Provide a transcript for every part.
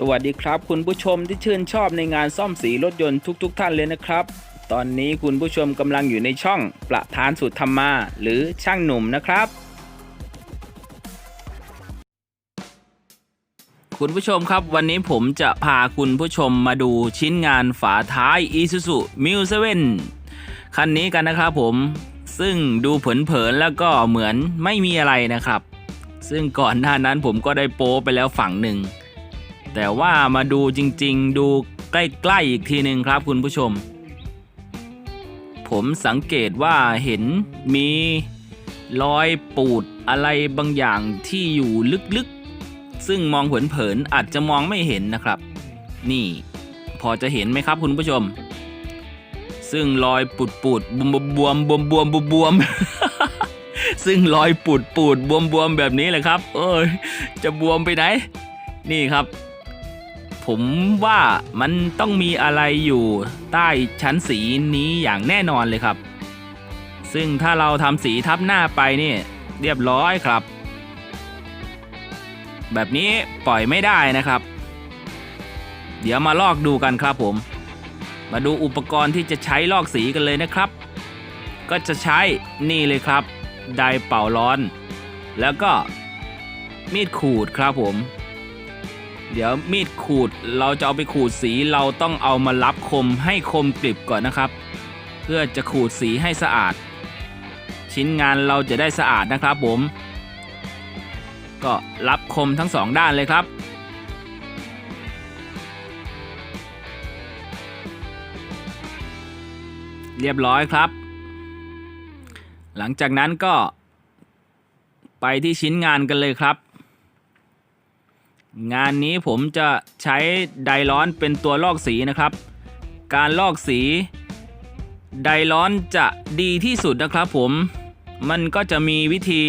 สวัสดีครับ คุณผู้ชมที่ชื่นชอบในงานซ่อมสีรถยนต์ทุกๆท่านเลยนะครับ ตอนนี้คุณผู้ชมกำลังอยู่ในช่องประธานสุดธรรมา หรือช่างหนุ่มนะครับ คุณผู้ชมครับวันนี้ผมจะพาคุณผู้ชมมาดูชิ้นงานฝาท้าย Isuzu m u 7คันนี้กันนะครับผมซึ่งดูเผินๆแล้วก็เหมือนไม่มีอะไรนะครับ ซึ่งก่อนหน้านั้นผมก็ได้โป้ไปแล้วฝั่งหนึ่ง แต่ว่ามาดูจริงๆ ดูใกล้ๆอีกทีหนึ่งครับคุณผู้ชม ผมสังเกตว่าเห็นมีรอยปูดอะไรบางอย่างที่อยู่ลึกๆ ซึ่งมองเผินๆอาจจะมองไม่เห็นนะครับ นี่พอจะเห็นไหมครับคุณผู้ชม ซึ่งรอยปูดปูดบวมบวมบวมบวมบวมซึ่งรอยปูดปูดบวมบวมแบบนี้แหละครับ เอ้ยจะบวมไปไหน นี่ครับ ผมว่ามันต้องมีอะไรอยู่ใต้ชั้นสีนี้อย่างแน่นอนเลยครับ ซึ่งถ้าเราทำสีทับหน้าไปนี่เรียบร้อยครับ แบบนี้ปล่อยไม่ได้นะครับ เดี๋ยวมาลอกดูกันครับผม มาดูอุปกรณ์ที่จะใช้ลอกสีกันเลยนะครับ ก็จะใช้นี่เลยครับ ไดเป่าร้อน แล้วก็มีดขูดครับผม เดี๋ยวมีดขูดเราจะเอาไปขูดสีเราต้องเอามารับคมให้คมกริบก่อนนะครับ เพื่อจะขูดสีให้สะอาด ชิ้นงานเราจะได้สะอาดนะครับผม ก็รับคมทั้งสองด้านเลยครับเรียบร้อยครับ หลังจากนั้นก็ไปที่ชิ้นงานกันเลยครับ งานนี้ผมจะใช้ไดร้อนเป็นตัวลอกสีนะครับ การลอกสีไดร้อนจะดีที่สุดนะครับผม มันก็จะมีวิธี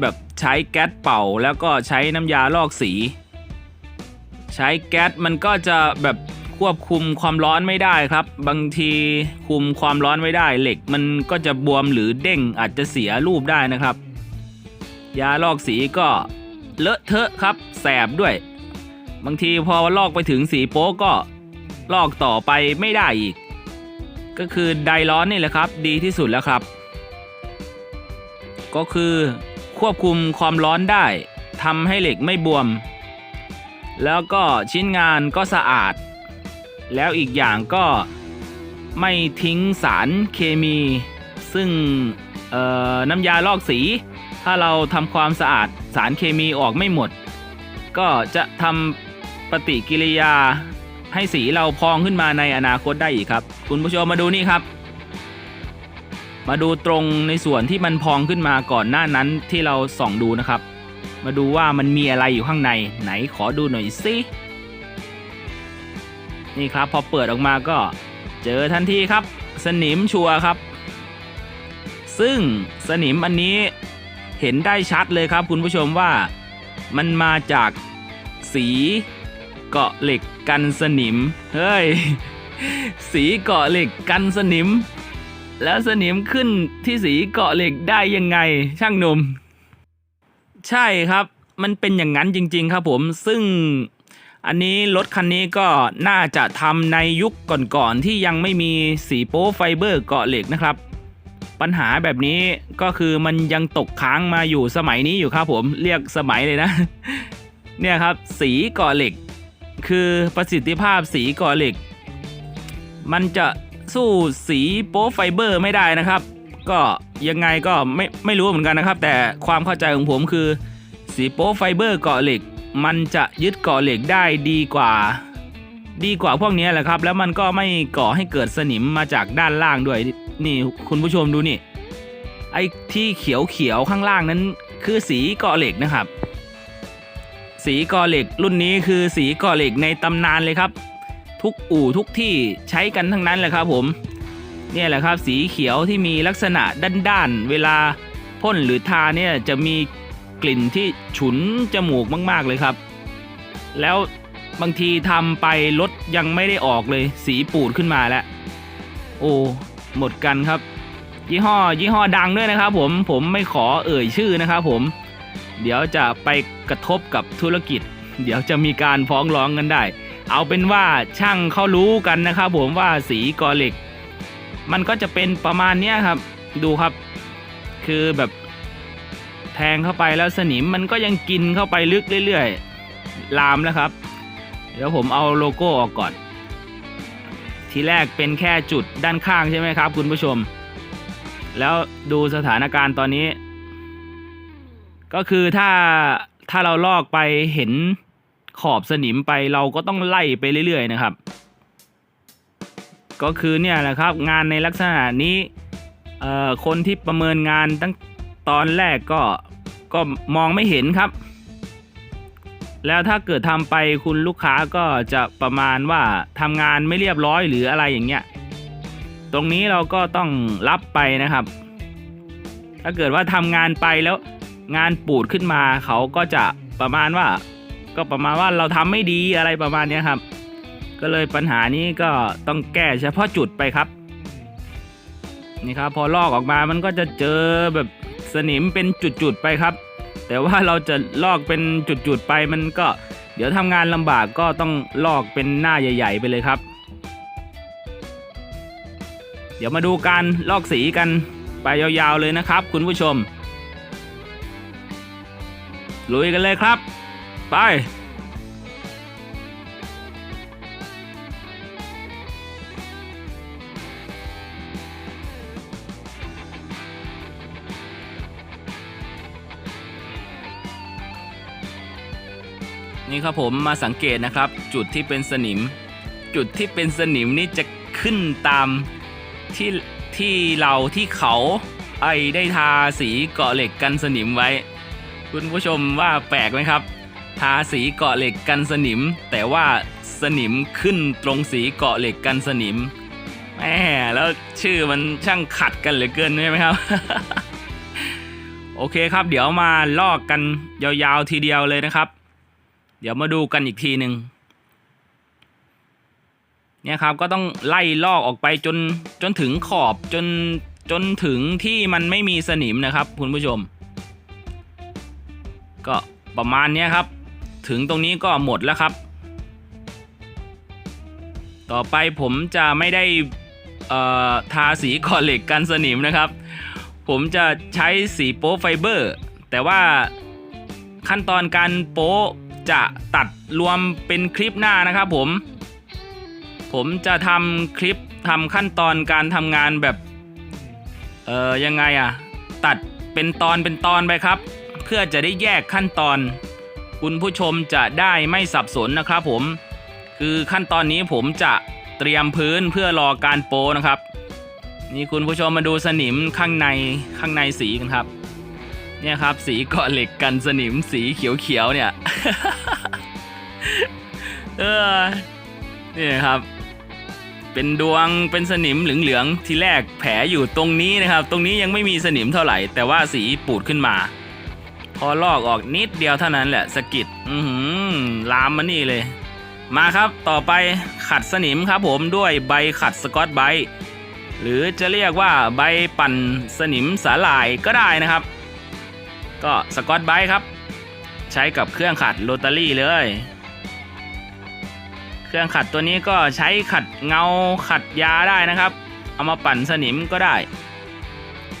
แบบใช้แก๊สเป่า แล้วก็ใช้น้ำยาลอกสี ใช้แก๊สมันก็จะแบบควบคุมความร้อนไม่ได้ครับ บางทีคุมความร้อนไม่ได้ เหล็กมันก็จะบวมหรือเด้งอาจจะเสียรูปได้นะครับ ยาลอกสีก็ เลอะเทอะครับ แสบด้วย บางทีพอลอกไปถึงสีโป๊ก็ลอกต่อไปไม่ได้อีก ก็คือไดร้อนนี่แหละครับ ดีที่สุดแล้วครับ ก็คือควบคุมความร้อนได้ทำให้เหล็กไม่บวม แล้วก็ชิ้นงานก็สะอาด แล้วอีกอย่างก็ไม่ทิ้งสารเคมี ซึ่งน้ำยาลอกสี ถ้าเราทำความสะอาดสารเคมีออกไม่หมด ก็จะทำปฏิกิริยาให้สีเราพองขึ้นมาในอนาคตได้อีกครับ คุณผู้ชมมาดูนี่ครับ มาดูตรงในส่วนที่มันพองขึ้นมาก่อนหน้านั้นที่เราส่องดูนะครับ มาดูว่ามันมีอะไรอยู่ข้างในไหนขอดูหน่อยสินี่ครับพอเปิดออกมาก็เจอทันทีครับ สนิมชัวครับ ซึ่งสนิมอันนี้ เห็นได้ชัดเลยครับคุณผู้ชมว่ามันมาจากสีเกาะเหล็กกันสนิม เฮ้ย สีเกาะเหล็กกันสนิม แล้วสนิมขึ้นที่สีเกาะเหล็กได้ยังไง ช่างหนุ่ม ใช่ครับ มันเป็นอย่างนั้นจริง ๆ ครับผมซึ่งอันนี้รถคันนี้ก็น่าจะทำในยุคก่อนๆที่ยังไม่มีสีโป๊ไฟเบอร์เกาะเหล็กนะครับ ปัญหาแบบนี้ก็คือมันยังตกค้างมาอยู่สมัยนี้อยู่ครับผมเรียกสมัยเลยนะ เนี่ยครับสีก่อเหล็ก คือประสิทธิภาพสีก่อเหล็ก มันจะสู้สีโป๊ไฟเบอร์ไม่ได้นะครับ ก็ยังไงก็ไม่ไม่รู้เหมือนกันนะครับ แต่ความเข้าใจของผมคือ สีโป๊ไฟเบอร์กาะเหล็ก มันจะยึดกาะเหล็กได้ดีกว่า ดีกว่าพวกนี้แหละครับ แล้วมันก็ไม่ก่อให้เกิดสนิมมาจากด้านล่างด้วย นี่คุณผู้ชมดูนี่ ไอ้ที่เขียวเขียวข้างล่างนั้น คือสีกาะเหล็กนะครับ สีกาะเหล็กรุ่นนี้คือสีกาะเหล็กในตำนานเลยครับ ทุกอู่ทุกที่ใช้กันทั้งนั้นแหละครับ ผมเนี่ยแหละครับ สีเขียวที่มีลักษณะด้านๆเวลาพ่นหรือทาเนี่ยจะมีกลิ่นที่ฉุนจมูกมาก ๆเลยครับ แล้ว บางทีทำไปรถยังไม่ได้ออกเลย สีปูดขึ้นมาแล้ว โอ้หมดกันครับ ยี่ห้อยี่ห้อดังด้วยนะครับผมผมไม่ขอเอ่ยชื่อนะครับผม เดี๋ยวจะไปกระทบกับธุรกิจ เดี๋ยวจะมีการฟ้องร้องกันได้ เอาเป็นว่าช่างเขารู้กันนะครับผมว่าสีกอเหล็ก มันก็จะเป็นประมาณนี้ครับ ดูครับ คือแบบแทงเข้าไปแล้วสนิมมันก็ยังกินเข้าไปลึกเรื่อยๆ ลามแล้วครับ เดี๋ยวผมเอาโลโก้ออกก่อน ทีแรกเป็นแค่จุดด้านข้างใช่ไหมครับ คุณผู้ชม แล้วดูสถานการณ์ตอนนี้ ก็คือถ้าถ้าเราลอกไปเห็นขอบสนิมไปเราก็ต้องไล่ไปเรื่อยๆนะครับ ก็คือเนี่ยแหละครับงานในลักษณะนี้คนที่ประเมินงานตั้งตอนแรกก็ก็มองไม่เห็นครับ แล้วถ้าเกิดทำไปคุณลูกค้าก็จะประมาณว่าทำงานไม่เรียบร้อยหรืออะไรอย่างเงี้ย ตรงนี้เราก็ต้องรับไปนะครับ ถ้าเกิดว่าทำงานไปแล้วงานปูดขึ้นมาเขาก็จะประมาณว่า ก็ประมาณว่าเราทำไม่ดีอะไรประมาณนี้ครับ ก็เลยปัญหานี้ก็ต้องแก้เฉพาะจุดไปครับ นี่ครับ พอลอกออกมามันก็จะเจอแบบสนิมเป็นจุดๆไปครับ แต่ว่าเราจะลอกเป็นจุดๆไปมันก็เดี๋ยวทำงานลำบากก็ต้องลอกเป็นหน้าใหญ่ ๆ ไปเลยครับ เดี๋ยวมาดูการลอกสีกันไปยาวๆเลยนะครับ คุณผู้ชมลุยกันเลยครับ ไป นี่ครับผมมาสังเกตนะครับ จุดที่เป็นสนิม จุดที่เป็นสนิมนี่จะขึ้นตามที่ที่เราที่เขาไอได้ทาสีเกาะเหล็กกันสนิมไว้ คุณผู้ชมว่าแปลกไหมครับ ทาสีเกาะเหล็กกันสนิม แต่ว่าสนิมขึ้นตรงสีเกาะเหล็กกันสนิมแหมแล้วชื่อมันช่างขัดกันเหลือเกินใช่ไหมครับ โอเคครับ เดี๋ยวมาลอกกันยาวๆทีเดียวเลยนะครับ เดี๋ยวมาดูกันอีกทีหนึ่งเนี่ยครับก็ต้องไล่ลอกออกไปจนจนถึงขอบจนจนถึงที่มันไม่มีสนิมนะครับคุณผู้ชม ก็ประมาณนี้ครับ ถึงตรงนี้ก็หมดแล้วครับ ต่อไปผมจะไม่ได้ทาสีก่อเหล็กกันสนิมนะครับ ผมจะใช้สีโป๊ไฟเบอร์ แต่ว่าขั้นตอนการโป๊ จะตัดรวมเป็นคลิปหน้านะครับผม ผมจะทำคลิปทำขั้นตอนการทำงานแบบ เอ่อยังไงอะตัดเป็นตอนเป็นตอนไปครับ เพื่อจะได้แยกขั้นตอน คุณผู้ชมจะได้ไม่สับสนนะครับผม คือขั้นตอนนี้ผมจะเตรียมพื้นเพื่อรอการโปนะครับ นี่คุณผู้ชมมาดูสนิมข้างในข้างในสีกันครับ เนี่ยครับ สีเกาะเหล็กกันสนิมสีเขียวๆเนี่ย เออนี่ครับ เป็นดวงเป็นสนิมเหลืองๆทีแรกแผลอยู่ตรงนี้นะครับ ตรงนี้ยังไม่มีสนิมเท่าไหร่ แต่ว่าสีปูดขึ้นมา พอลอกออกนิดเดียวเท่านั้นแหละสะกิดอือหือลามมานี่เลย มาครับต่อไปขัดสนิมครับผมด้วยใบขัดสกอตไบหรือจะเรียกว่าใบปั่นสนิมสาหร่ายก็ได้นะครับ ก็สกอตไบครับ ใช้กับเครื่องขัดโรตารี่เลย เครื่องขัดตัวนี้ก็ใช้ขัดเงาขัดยาได้นะครับ เอามาปั่นสนิมก็ได้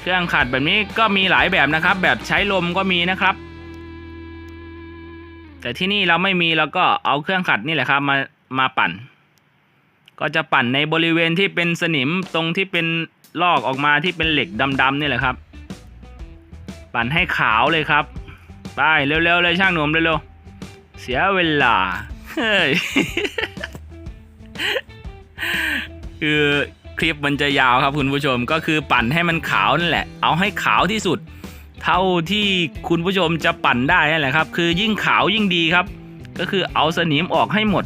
เครื่องขัดแบบนี้ก็มีหลายแบบนะครับ แบบใช้ลมก็มีนะครับ แต่ที่นี่เราไม่มีเราก็เอาเครื่องขัดนี่แหละครับมามาปั่น ก็จะปั่นในบริเวณที่เป็นสนิมตรงที่เป็นลอกออกมาที่เป็นเหล็กดำๆนี่แหละครับ ปั่นให้ขาวเลยครับ ไปเร็วๆเลยช่างหนุ่มเร็วๆเสียเวลาเฮ้ยคือคลิปมันจะยาวครับคุณผู้ชมก็คือปั่นให้มันขาวนั่นแหละ เอาให้ขาวที่สุด เท่าที่คุณผู้ชมจะปั่นได้นั่นแหละครับ คือยิ่งขาวยิ่งดีครับ ก็คือเอาสนิมออกให้หมด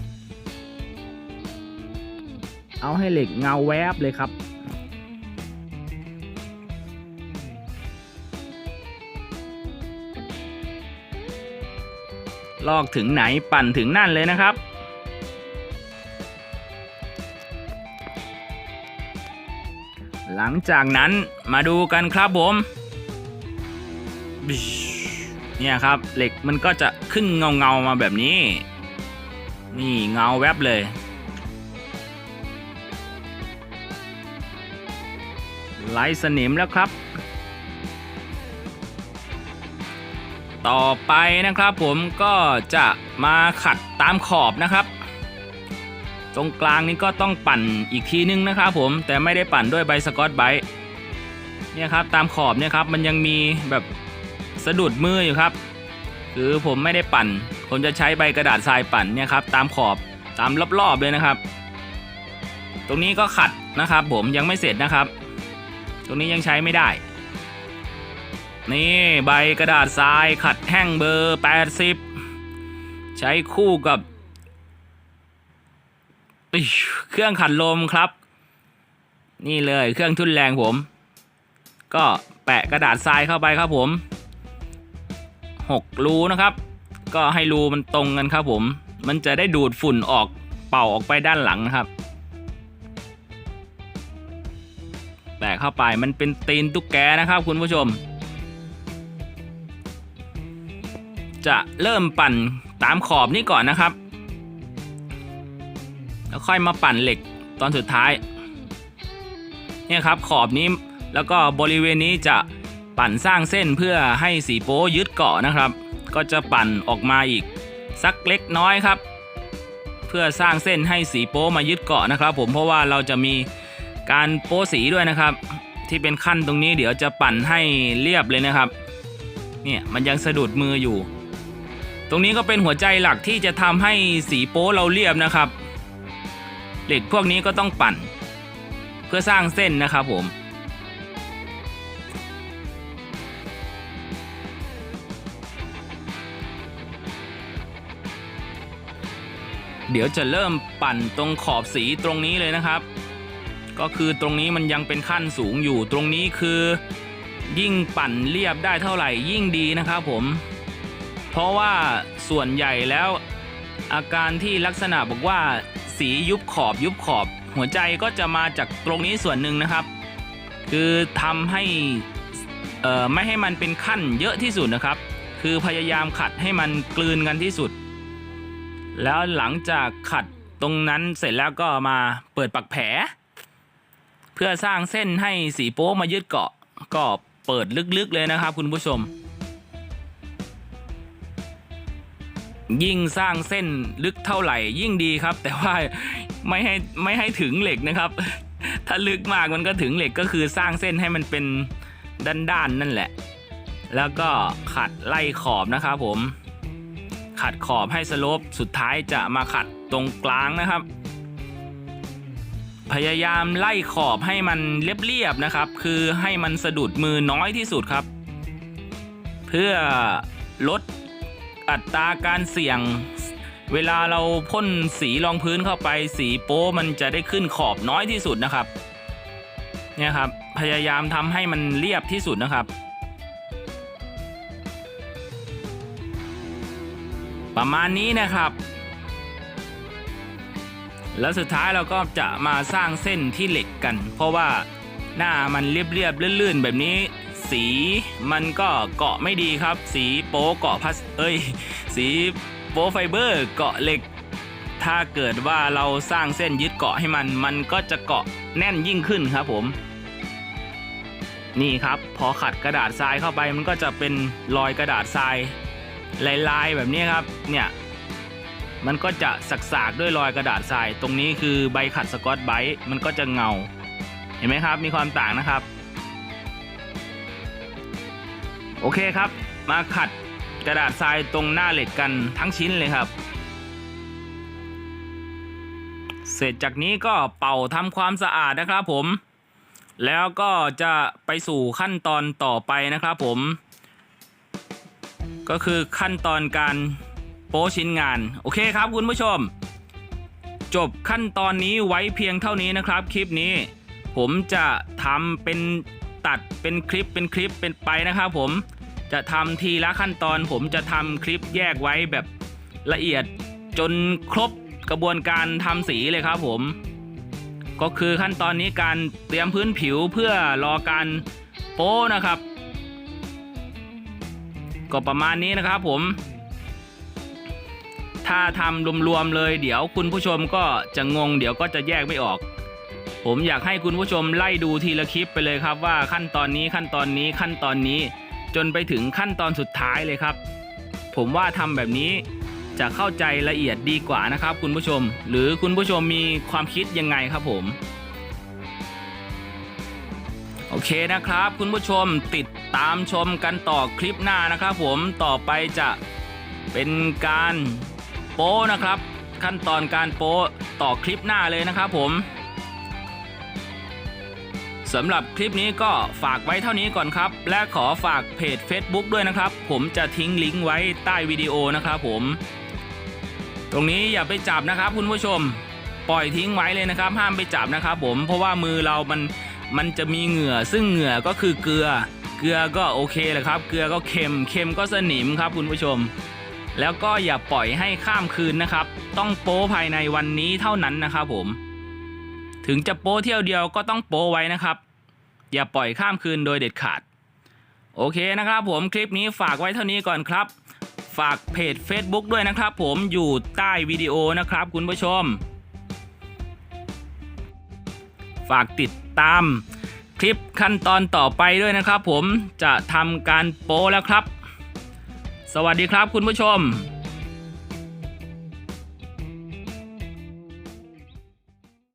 เอาให้เหล็กเงาแวบเลยครับ ลอกถึงไหนปั่นถึงนั่นเลยนะครับ หลังจากนั้นมาดูกันครับผมเนี่ยครับเหล็กมันก็จะขึ้นเงาเงามาแบบนี้ นี่เงาแวบเลย ไล่สนิมแล้วครับ ต่อไปนะครับ ผมก็จะมาขัดตามขอบนะครับ ตรงกลางนี้ก็ต้องปั่นอีกทีนึงนะครับ ผมแต่ไม่ได้ปั่นด้วยใบสกอตไบรท์เนี่ยครับตามขอบเนี่ยครับมันยังมีแบบสะดุดมืออยู่ครับคือผมไม่ได้ปั่น ผมจะใช้ใบกระดาษทรายปั่นเนี่ยครับตามขอบตามรอบๆเลยนะครับ ตรงนี้ก็ขัดนะครับ ผมยังไม่เสร็จนะครับ ตรงนี้ยังใช้ไม่ได้ นี่ใบกระดาษทรายขัดแห้งเบอร์ 80 ใช้คู่กับเครื่องขัดลมครับ นี่เลยเครื่องทุนแรงผม ก็แปะกระดาษทรายเข้าไปครับผม 6 รูนะครับ ก็ให้รูมันตรงกันครับผม มันจะได้ดูดฝุ่นออกเป่าออกไปด้านหลังนะครับแปะเข้าไปมันเป็นตีนตุ๊กแกนะครับคุณผู้ชม จะเริ่มปั่นตามขอบนี้ก่อนนะครับ แล้วค่อยมาปั่นเหล็กตอนสุดท้าย เนี่ยครับขอบนี้แล้วก็บริเวณนี้จะปั่นสร้างเส้นเพื่อให้สีโป๊ยึดเกาะนะครับ ก็จะปั่นออกมาอีกสักเล็กน้อยครับ เพื่อสร้างเส้นให้สีโป๊มายึดเกาะนะครับ ผมเพราะว่าเราจะมีการโป๊สีด้วยนะครับ ที่เป็นขั้นตรงนี้เดี๋ยวจะปั่นให้เรียบเลยนะครับ เนี่ยมันยังสะดุดมืออยู่ ตรงนี้ก็เป็นหัวใจหลักที่จะทำให้สีโป๊เราเรียบนะครับ เหล็กพวกนี้ก็ต้องปั่น เพื่อสร้างเส้นนะครับผม เดี๋ยวจะเริ่มปั่นตรงขอบสีตรงนี้เลยนะครับ ก็คือตรงนี้มันยังเป็นขั้นสูงอยู่ตรงนี้คือ ยิ่งปั่นเรียบได้เท่าไหร่ยิ่งดีนะครับผม เพราะว่าส่วนใหญ่แล้วอาการที่ลักษณะบอกว่า สียุบขอบยุบขอบ หัวใจก็จะมาจากตรงนี้ส่วนหนึ่งนะครับ คือทำให้ไม่ให้มันเป็นขั้นเยอะที่สุดนะครับ คือพยายามขัดให้มันกลืนกันที่สุด แล้วหลังจากขัดตรงนั้นเสร็จแล้วก็มาเปิดปักแผล เพื่อสร้างเส้นให้สีโป๊มายึดเกาะก็เปิดลึกๆเลยนะครับคุณผู้ชม ยิ่งสร้างเส้นลึกเท่าไหร่ยิ่งดีครับ แต่ว่าไม่ให้ไม่ให้ถึงเหล็กนะครับ ถ้าลึกมากมันก็ถึงเหล็กก็คือสร้างเส้นให้มันเป็นด้านๆนั่นแหละ แล้วก็ขัดไล่ขอบนะครับผม ขัดขอบให้สลปสุดท้ายจะมาขัดตรงกลางนะครับ พยายามไล่ขอบให้มันเรียบๆนะครับ คือให้มันสะดุดมือน้อยที่สุดครับ เพื่อลด อัตราการเสี่ยง เวลาเราพ่นสีรองพื้นเข้าไป สีโป๊มันจะได้ขึ้นขอบน้อยที่สุดนะครับ เนี่ยครับ พยายามทำให้มันเรียบที่สุดนะครับ ประมาณนี้นะครับ แล้วสุดท้ายเราก็จะมาสร้างเส้นที่เหล็กกัน เพราะว่าหน้ามันเรียบๆลื่นๆแบบนี้ สีมันก็เกาะไม่ดีครับ สีโป๊เกาะพลาสเอ้ย สีโป๊ไฟเบอร์เกาะเหล็ก ถ้าเกิดว่าเราสร้างเส้นยึดเกาะให้มัน มันก็จะเกาะแน่นยิ่งขึ้นครับผม นี่ครับ พอขัดกระดาษทรายเข้าไปมันก็จะเป็นรอยกระดาษทรายลายๆแบบนี้ครับ เนี่ยมันก็จะสักๆด้วยรอยกระดาษทราย ตรงนี้คือใบขัดสกอตไบรท์มันก็จะเงา เห็นไหมครับ มีความต่างนะครับ โอเคครับ มาขัดกระดาษทรายตรงหน้าเหล็กกันทั้งชิ้นเลยครับ เสร็จจากนี้ก็เป่าทำความสะอาดนะครับผม แล้วก็จะไปสู่ขั้นตอนต่อไปนะครับผม ก็คือขั้นตอนการโป้ชิ้นงาน โอเคครับคุณผู้ชม จบขั้นตอนนี้ไว้เพียงเท่านี้นะครับ คลิปนี้ ผมจะทำเป็น ตัดเป็นคลิปเป็นคลิปเป็นไปนะครับผมจะทำทีละขั้นตอนผมจะทำคลิปแยกไว้แบบละเอียดจนครบกระบวนการทำสีเลยครับผม ก็คือขั้นตอนนี้การเตรียมพื้นผิวเพื่อรอการโป้นะครับ ก็ประมาณนี้นะครับผม ถ้าทำรวมๆเลยเดี๋ยวคุณผู้ชมก็จะงงเดี๋ยวก็จะแยกไม่ออก ผมอยากให้คุณผู้ชมไล่ดูทีละคลิปไปเลยครับว่าขั้นตอนนี้ขั้นตอนนี้ขั้นตอนนี้ จนไปถึงขั้นตอนสุดท้ายเลยครับ ผมว่าทำแบบนี้จะเข้าใจละเอียดดีกว่านะครับ คุณผู้ชม หรือคุณผู้ชมมีความคิดยังไงครับผม โอเคนะครับ คุณผู้ชมติดตามชมกันต่อคลิปหน้านะครับ ผมต่อไปจะเป็นการโป้นะครับ ขั้นตอนการโป้ต่อคลิปหน้าเลยนะครับผม สำหรับคลิปนี้ก็ฝากไว้เท่านี้ก่อนครับ และขอฝากเพจ Facebook ด้วยนะครับ ผมจะทิ้งลิงก์ไว้ใต้วิดีโอนะครับผม ตรงนี้อย่าไปจับนะครับคุณผู้ชม ปล่อยทิ้งไว้เลยนะครับ ห้ามไปจับนะครับผมเพราะว่ามือเรามันมันจะมีเหงื่อ ซึ่งเหงื่อก็คือเกลือ เกลือก็โอเคแหละครับ เกลือก็เค็ม เค็มก็สนิมครับคุณผู้ชม แล้วก็อย่าปล่อยให้ข้ามคืนนะครับ ต้องโป้ภายในวันนี้เท่านั้นนะครับผม ถึงจะโป้เที่ยวเดียวก็ต้องโป้ไว้นะครับ อย่าปล่อยข้ามคืนโดยเด็ดขาด โอเคนะครับผมคลิปนี้ฝากไว้เท่านี้ก่อนครับ ฝากเพจ Facebook ด้วยนะครับ ผมอยู่ใต้วิดีโอนะครับ คุณผู้ชม ฝากติดตามคลิปขั้นตอนต่อไปด้วยนะครับ ผมจะทำการโป้แล้วครับ สวัสดีครับคุณผู้ชม